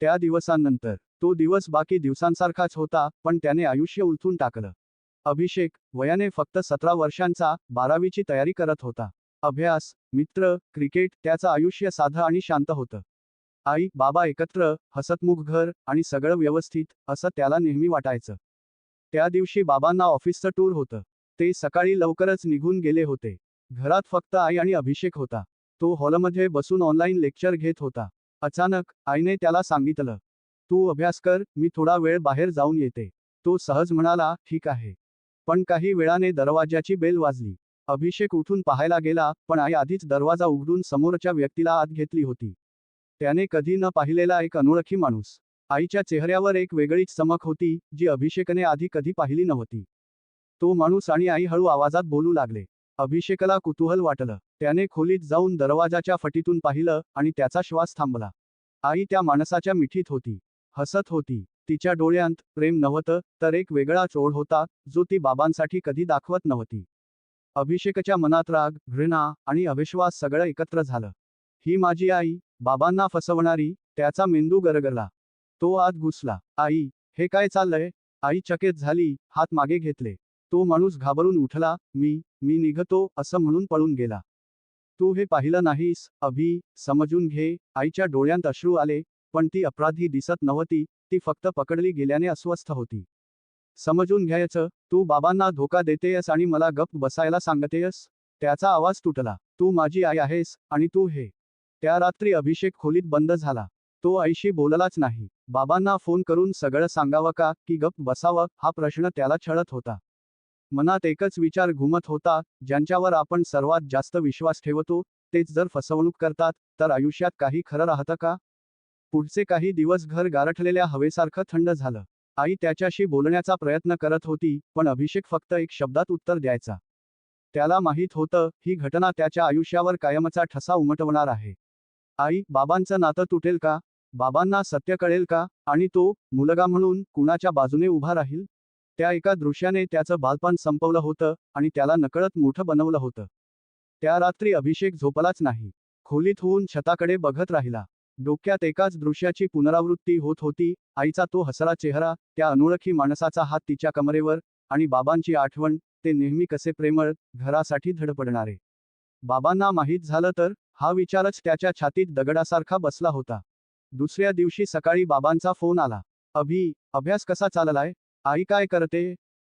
त्या दिवसांनंतर. तो दिवस बाकी दिवसांसारखाच होता पण त्याने आयुष्य उलथून टाकलं. अभिषेक वयाने फक्त सतरा वर्षांचा बारावीची तयारी करत होता. अभ्यास मित्र क्रिकेट त्याचं आयुष्य साधं आणि शांत होतं. आई बाबा एकत्र हसतमुख घर आणि सगळं व्यवस्थित असं त्याला नेहमी वाटायचं. त्या दिवशी बाबांना ऑफिसचं टूर होतं. ते सकाळी लवकरच निघून गेले होते. घरात फक्त आई आणि अभिषेक होता. तो हॉलमध्ये बसून ऑनलाईन लेक्चर घेत होता. अचानक आईने त्याला सांगितलं तू अभ्यास कर मी थोडा वेळ बाहेर जाऊन येते. तो सहज म्हणाला ठीक आहे. पण काही वेळाने दरवाजाची बेल वाजली. अभिषेक उठून पाहायला गेला पण आई आधीच दरवाजा उघडून समोरच्या व्यक्तीला आत घेतली होती. त्याने कधी न पाहिलेला एक अनोळखी माणूस. आईच्या चेहऱ्यावर एक वेगळीच चमक होती जी अभिषेकने आधी कधी पाहिली नव्हती. तो माणूस आणि आई हळू आवाजात बोलू लागले. अभिषेकला कुतूहल वाटलं. त्याने खोलीत जाऊन दरवाजाच्या फटीतून पाहिलं आणि त्याचा श्वास थांबला. आई त्या माणसाच्या मिठीत होती. हसत होती. तिच्या डोळ्यांत प्रेम नव्हतं तर एक वेगळा चोळ होता जो ती बाबांसाठी कधी दाखवत नव्हती. अभिषेकच्या मनात राग घृणा आणि अविश्वास सगळं एकत्र झालं. ही माझी आई बाबांना फसवणारी त्याचा मेंदू गरगरला. तो आत घुसला. आई हे काय चाललंय? आई चकेत झाली हात मागे घेतले. तो माणूस घाबरून उठला मी मी निघतो असं म्हणून पळून गेला. तू हे पाहिलं नाहीस अभि समजून घे. आईच्या डोळ्यांत अश्रू आले पण ती अपराधी दिसत नव्हती ती फक्त पकडली गेल्याने अस्वस्थ होती. समजून घ्यायचं तू बाबांना धोका देतेयस आणि मला गप्प बसायला सांगतेयस? त्याचा आवाज तुटला. तू माझी आई आहेस आणि तू हे. त्या रात्री अभिषेक खोलीत बंद झाला. तो आईशी बोललाच नाही. बाबांना फोन करून सगळं सांगावं का की गप्प बसावं हा प्रश्न त्याला छळत होता. मनात एकच विचार घुमत होता ज्यांच्यावर आपण सर्वात जास्त विश्वास ठेवतो तेच जर फसवणूक करतात तर आयुष्यात काही खरं राहतं का? पुढचे काही दिवस घर गारठलेल्या हवेसारखं थंड झालं. आई त्याच्याशी बोलण्याचा प्रयत्न करत होती पण अभिषेक फक्त एक शब्दात उत्तर द्यायचा. त्याला माहीत होतं ही घटना त्याच्या आयुष्यावर कायमचा ठसा उमटवणार आहे. आई बाबांचं नातं तुटेल का? बाबांना सत्य कळेल का? आणि तो मुलगा म्हणून कुणाच्या बाजूने उभा राहील? त्या एका दृश्याने त्याचं बालपण संपवलं होतं आणि त्याला नकळत मोठं बनवलं होतं. त्या रात्री अभिषेक झोपलाच नाही. खोलीत होऊन छताकडे बघत राहिला. डोक्यात एकाच दृश्याची पुनरावृत्ती होत होती. आईचा तो हसरा चेहरा त्या अनोळखी माणसाचा हात तिच्या कमरेवर आणि बाबांची आठवण ते नेहमी कसे प्रेमळ घरासाठी धडपडणारे. बाबांना माहीत झालं तर हा विचारच त्याच्या छातीत दगडासारखा बसला होता. दुसऱ्या दिवशी सकाळी बाबांचा फोन आला. अभि अभ्यास कसा चाललाय? आई काय करते?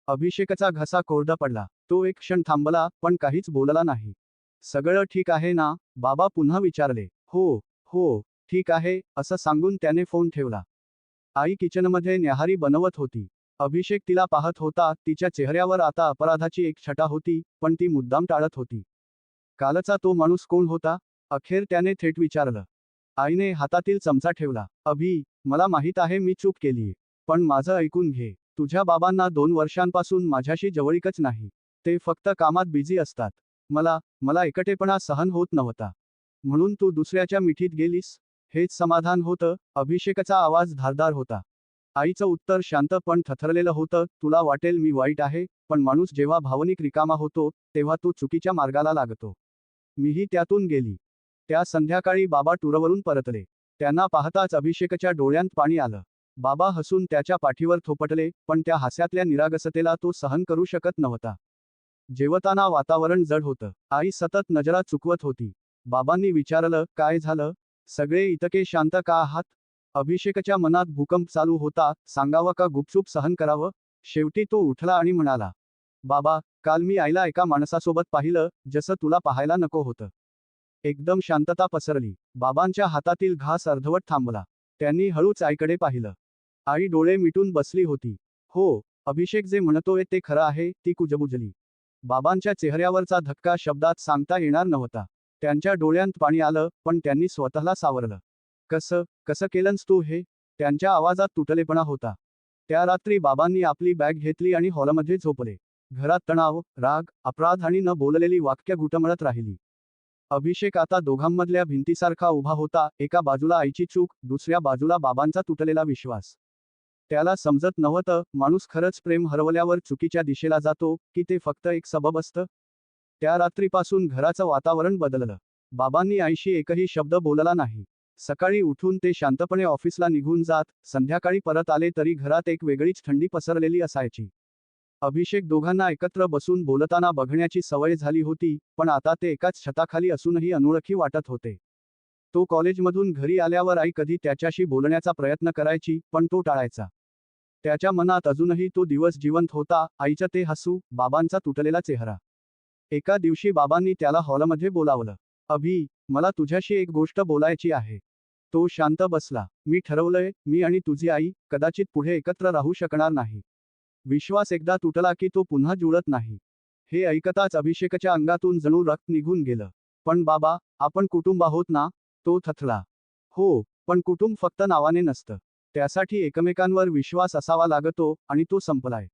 अभिषेकचा घसा कोरडा पडला. तो एक क्षण थांबला पण काहीच बोलला नाही. सगळं ठीक आहे ना? बाबा पुन्हा विचारले. हो हो ठीक आहे असं सांगून त्याने फोन ठेवला. आई किचनमध्ये न्याहारी बनवत होती. अभिषेक तिला पाहत होता तिच्या चेहऱ्यावर आता अपराधाची एक छटा होती पण ती मुद्दाम टाळत होती. कालचा तो माणूस कोण होता? अखेर त्याने थेट विचारलं. आईने हातातील चमचा ठेवला. अभि मला माहीत आहे मी चूक केलीये पण माझं ऐकून घे. तुझ्या बाबांना दोन वर्षांपासून माझ्याशी जवळीकच नाही. ते फक्त कामात बिझी असतात. मला मला एकटेपणा सहन होत नव्हता. म्हणून तू दुसऱ्याच्या मिठीत गेलीस? हेच समाधान होतं. अभिषेकाचा आवाज धारदार होता. आईचं उत्तर शांत पण थथरलेलं होतं. तुला वाटेल मी वाईट आहे पण माणूस जेव्हा भावनिक रिकामा होतो तेव्हा तो चुकीच्या मार्गाला लागतो. मीही त्यातून गेली. त्या संध्याकाळी बाबा टूरवरून परतले. त्यांना पाहताच अभिषेकच्या डोळ्यांत पाणी आलं. बाबा हसून त्याच्या पाठीवर थोपटले पण त्या हास्यातल्या निरागसतेला तो सहन करू शकत नव्हता. जेवताना वातावरण जड होतं. आई सतत नजरा चुकवत होती. बाबांनी विचारलं काय झालं? सगळे इतके शांत का आहात? अभिषेकच्या मनात भूकंप चालू होता सांगावं का गुपचूप सहन करावं? शेवटी तो उठला आणि म्हणाला बाबा काल मी आईला एका माणसासोबत पाहिलं जसं तुला पाहायला नको होतं. एकदम शांतता पसरली. बाबांच्या हातातील घास अर्धवट थांबला. त्यांनी हळूच आईकडे पाहिलं. आई डोळे मिटून बसली होती. हो अभिषेक जे म्हणतोय ते खरं आहे ती कुजबुजली. बाबांच्या चेहऱ्यावरचा धक्का शब्दात सांगता येणार नव्हता. त्यांच्या डोळ्यांत पाणी आलं पण त्यांनी स्वतःला सावरलं. कसं कसं केलंस तू हे? त्यांच्या आवाजात तुटलेपणा होता. त्या रात्री बाबांनी आपली बॅग घेतली आणि हॉलमध्ये झोपले. घरात तणाव राग अपराध आणि न बोललेली वाक्य घुटमळत राहिली. अभिषेक आता दोघांमधल्या भिंतीसारखा उभा होता एका बाजूला आईची चूक दुसऱ्या बाजूला बाबांचा तुटलेला विश्वास. त्याला समजत नव्हतं माणूस खरंच प्रेम हरवल्यावर चुकीच्या दिशेला जातो की ते फक्त एक सबब असतं? त्या रात्रीपासून घराचं वातावरण बदललं. बाबांनी आईशी एकही शब्द बोलला नाही. सकाळी उठून ते शांतपणे ऑफिसला निघून जात संध्याकाळी परत आले तरी घरात एक वेगळीच थंडी पसरलेली असायची. अभिषेक दोघांना एकत्र बसून बोलताना बघण्याची सवय झाली होती पण आता ते एकाच छताखाली असूनही अनोळखी वाटत होते. तो कॉलेजमधून घरी आल्यावर आई कधी त्याच्याशी बोलण्याचा प्रयत्न करायची पण तो टाळायचा. त्याच्या मनात अजूनही तो दिवस जिवंत होता आईचा ते हसू बाबांचा तुटलेला चेहरा. एका दिवशी बाबांनी त्याला हॉलमध्ये बोलावलं. अभि मला तुझ्याशी एक गोष्ट बोलायची आहे. तो शांत बसला. मी ठरवलंय मी आणि तुझी आई कदाचित पुढे एकत्र राहू शकणार नाही. विश्वास एकदा तुटला की तो पुन्हा जुळत नाही. हे ऐकताच अभिषेकच्या अंगातून जणू रक्त निघून गेलं. पण बाबा आपण कुटुंब आहोत ना? तो थथला हो पण कुटुंब फक्त नावाने नसतं. त्यासाठी एकमेकांवर विश्वास असावा लागतो आणि तो संपलाय.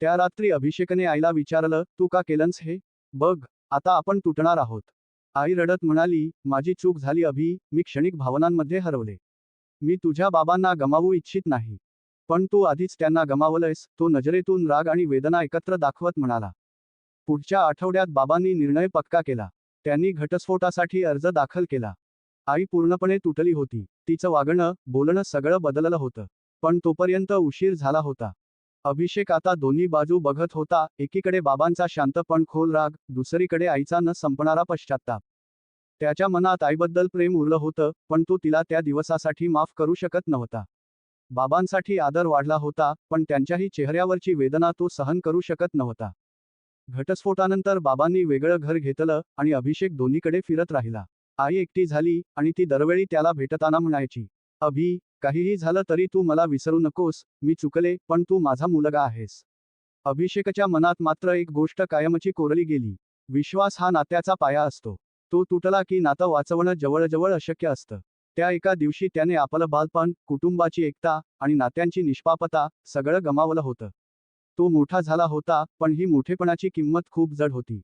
त्या रात्री अभिषेकने आईला विचारलं तू का केलंस हे? बघ आता आपण तुटणार आहोत. आई रडत म्हणाली माझी चूक झाली अभि मी क्षणिक भावनांमध्ये हरवले. मी तुझ्या बाबांना गमावू इच्छित नाही. पण तू आधीच त्यांना गमावलंयस. तो नजरेतून राग आणि वेदना एकत्र दाखवत म्हणाला. पुढच्या आठवड्यात बाबांनी निर्णय पक्का केला. त्यांनी घटस्फोटासाठी अर्ज दाखल केला. आई पूर्णपणे तुटली होती. तिचं वागणं बोलणं सगळं बदललं होतं. पण तोपर्यंत उशीर झाला होता. अभिषेक आता दोन्ही बाजू बघत होता. एकीकडे बाबांचा शांत पण खोल राग दुसरीकडे आईचा न संपणारा पश्चाताप त्याच्या मनात आईबद्दल प्रेम उरलं होतं पण तो तिला त्या दिवसासाठी माफ करू शकत नव्हता. बाबांसाठी आदर वाढला होता पण त्यांच्याही चेहऱ्यावरची वेदना तो सहन करू शकत नव्हता. घटस्फोटानंतर बाबांनी वेगळं घर घेतलं आणि अभिषेक दोन्हीकडे फिरत राहिला. आई एकटी झाली आणि ती दरवेळी त्याला भेटताना म्हणायची अभि काहीही झालं तरी तू मला विसरू नकोस मी चुकले पण तू माझा मुलगा आहेस. अभिषेकच्या मनात मात्र एक गोष्ट कायमची कोरली गेली. विश्वास हा नात्याचा पाया असतो. तो तुटला की नातं वाचवणं जवळजवळ अशक्य असतं. त्या एका दिवशी त्याने आपलं बालपण कुटुंबाची एकता आणि नात्यांची निष्पापता सगळं गमावलं होतं. तो मोठा झाला होता पण ही मोठेपणाची किंमत खूप जड होती.